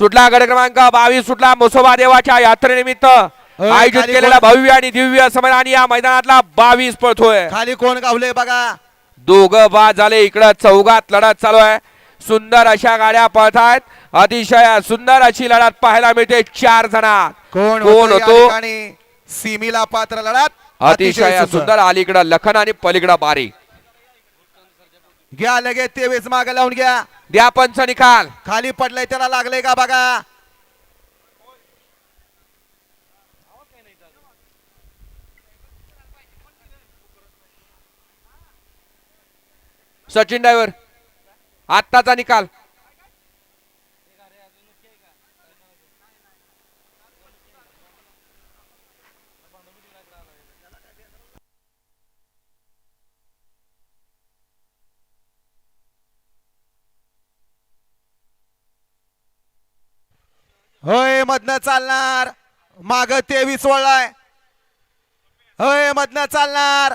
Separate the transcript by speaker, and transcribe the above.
Speaker 1: सुटला गड क्रमांक बावीस सुटला मुसोबा देवाच्या यात्रेनिमित्त आयोजित केलेला भव्य आणि दिव्य आणि या मैदानातला बावीस पळतोय
Speaker 2: खाली कोण गावले बघा.
Speaker 1: दोघं बाद झाले इकडं चौघात लढत चालू आहे. सुंदर अशा गाड्या पळतायत. अतिशय सुंदर अशी लढत पाहायला मिळते चार जणात.
Speaker 2: कोण
Speaker 1: कोण होतो?
Speaker 2: ठिकाणी? सीमीला पात्र लढत.
Speaker 1: अतिशय सुंदर अलीकडं लखन आणि पलीकडं बारी.
Speaker 2: घ्या लगेच तेवीस माग लावून घ्या.
Speaker 1: द्या पंच निकाल.
Speaker 2: खाली पडलंय त्याला लागलंय का बघा?
Speaker 1: सचिन ड्रायव्हर आत्ताचा निकाल
Speaker 2: होय मधनं चालणार. माग तेवीस वळलाय. होय मधनं चालणार.